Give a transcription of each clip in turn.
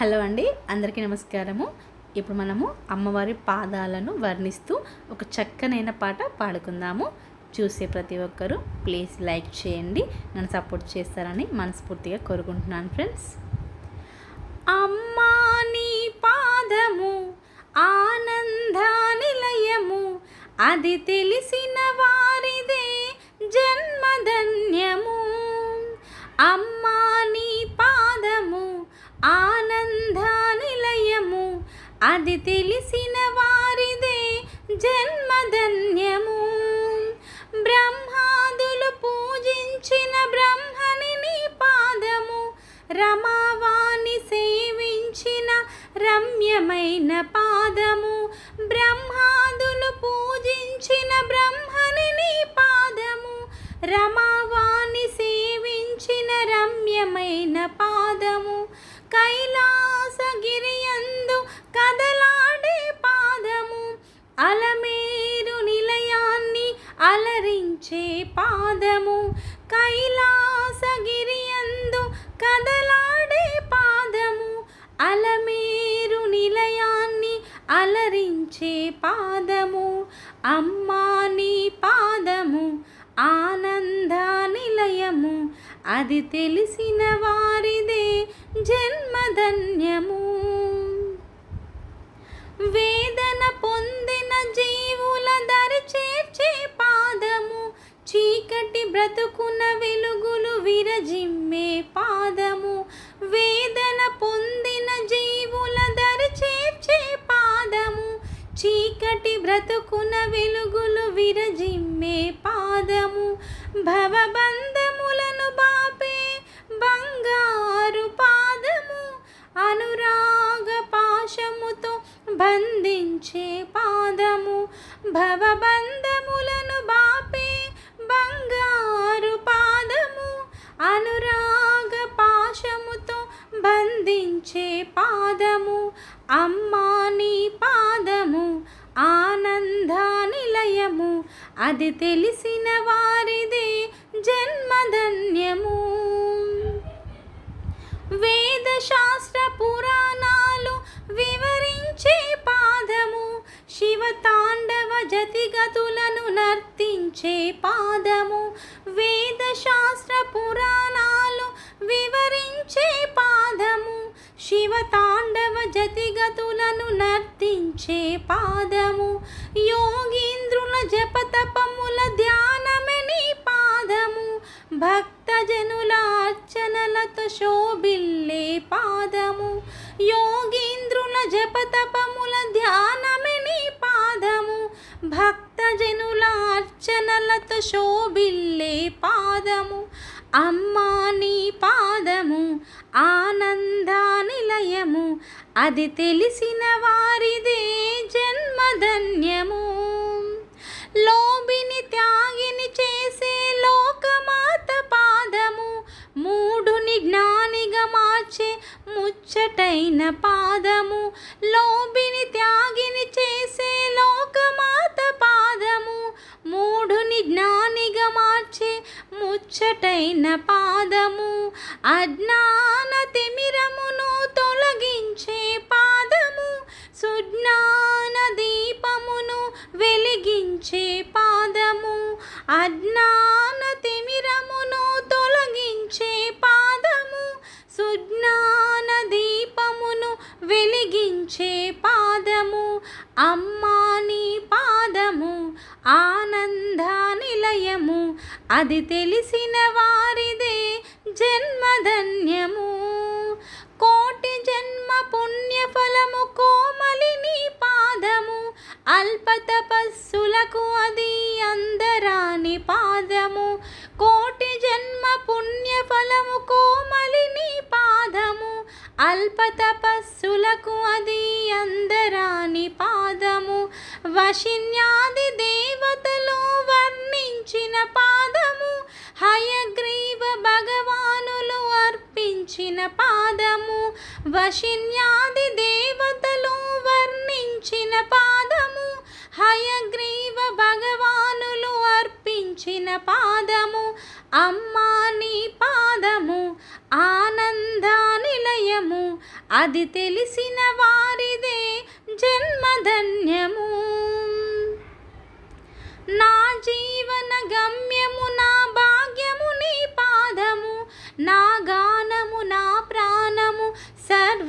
Hello అండి అందరికీ నమస్కారము. ఇప్పుడు మనము అమ్మవారి పాదాలను వర్ణిస్తూ ఒక చక్కనైన పాట పాడుకుందాము. చూసే ప్రతి ఒక్కరూ ప్లీజ్ లైక్ చేయండి. నన్ను సపోర్ట్ చేస్తారని మనస్ఫూర్తిగా కోరుకుంటున్నాను ఫ్రెండ్స్. అమ్మా నీ పాదము ఆనంద నిలయము. అది తెలిసిన అది తెలిసిన వారిదే జన్మధన్యము. బ్రహ్మాదులు పూజించిన బ్రహ్మని నీ పాదము. రమావాణి సేవించిన రమ్యమైన పాదము. బ్రహ్మాదులు పూజించిన బ్రహ్మని నీ పాదము. రమావాణి సేవించిన రమ్యమైన పాదము. కైలాసగిరియందు కదలాడే పాదము అలమేరు నిలయాన్ని అలరించే పాదము. కైలాసగిరియందు కదలాడే పాదము అలమేరు నిలయాన్ని అలరించే పాదము. అమ్మా నీ పాదము ఆనంద నిలయము. అది తెలిసిన వారిదే జన్మధన్యము. వేదన పొందిన జీవుల దరి చేర్చే పాదము చీకటి బ్రతుకున వెలుగులు విరజిమ్మే పాదము. వేదన పొందిన జీవుల దరి చేర్చే పాదము చీకటి బ్రతుకున వెలుగులు విరజిమ్మే పాదము. భవబంధ భవబంధములను బాపే బంగారు పాదము అనురాగ పాశముతో బంధించే పాదము. అమ్మా నీ పాదము ఆనంద నిలయము. అది తెలిసిన వారిదే జన్మధన్యము. వేద శాస్త్ర చే పాదము వేద శాస్త్ర పురాణాలు వివరించే పాదము. శివ తాండవ జతిగతులను నర్తించే పాదము. యోగీంద్రుల జపతపముల ధ్యానమని పాదము. భక్తజనుల అర్చనలతో శోభిల్లే పాదము. యోగీంద్రుల జపతపముల ధ్యానమని పాదము. భక్ భక్తజనుల అర్చనలతో శోభిల్లే పాదము అమ్మా నీ పాదము ఆనంద నిలయము. అది తెలిసిన వారిదే జన్మధన్యము. లోబిని త్యాగిని చేసే లోకమాత పాదము మూడుని జ్ఞానిగా మార్చే ముచ్చటైన పాదము. లోబిని త్యాగిని చేసే లోకమాత జ్ఞానిగా మార్చే ముచ్చటైన పాదము అజ్ఞాన తిమిరమును తొలగించే పాదము సుజ్ఞాన దీపమును వెలిగించే పాదము అజ్ఞాన తిమిరమును తొలగించే పాదము సుజ్ఞాన దీపమును వెలిగించే పాదము అమ్మా నీ పాదము ఆ నిలయము అది తెలిసిన వారిదే జన్మధన్యము. కోటి జన్మ పుణ్యఫలము కోమలిని పాదము. అల్ప తపస్సులకు అది అందరాని పాదము. కోటి జన్మ పుణ్యఫలము కోమలి నీ పాదము. అల్ప తపస్సులకు అది అందరాని పాదము. వశిన్యాది దేవతలు వర్ణించిన పాదము హయగ్రీవ భగవానులు అర్పించిన పాదము వశిన్యాది దేవతలు వర్ణించిన పాదము హయగ్రీవ భగవానులు అర్పించిన పాదము అమ్మా నీ పాదము ఆనంద నిలయము. అది తెలిసిన వారి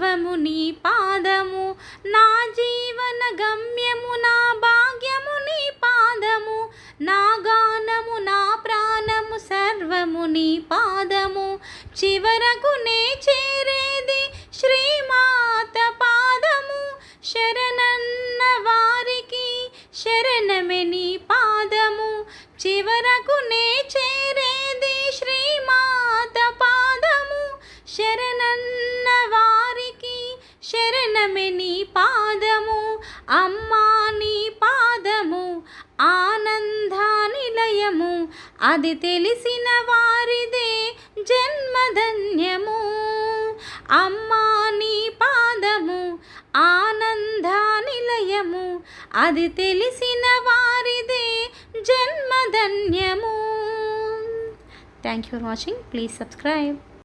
సర్వము నీ పాదము నా జీవన గమ్యము నా భాగ్యము నీ పాదము నా గానము నా ప్రాణము సర్వము నీ పాదము. చివరకు నే చేరేది శ్రీమాత పాదము. శరణన్న వారికి శరణమే నీ పాదము. చివరకు నే చేరేది నీ పాదము ఆనందానిలయము అది తెలిసిన వారిదే జన్మధన్యము. అమ్మా నీ పాదము ఆనందానిలయము అది తెలిసిన వారిదే జన్మధన్యము. Thank you for watching please subscribe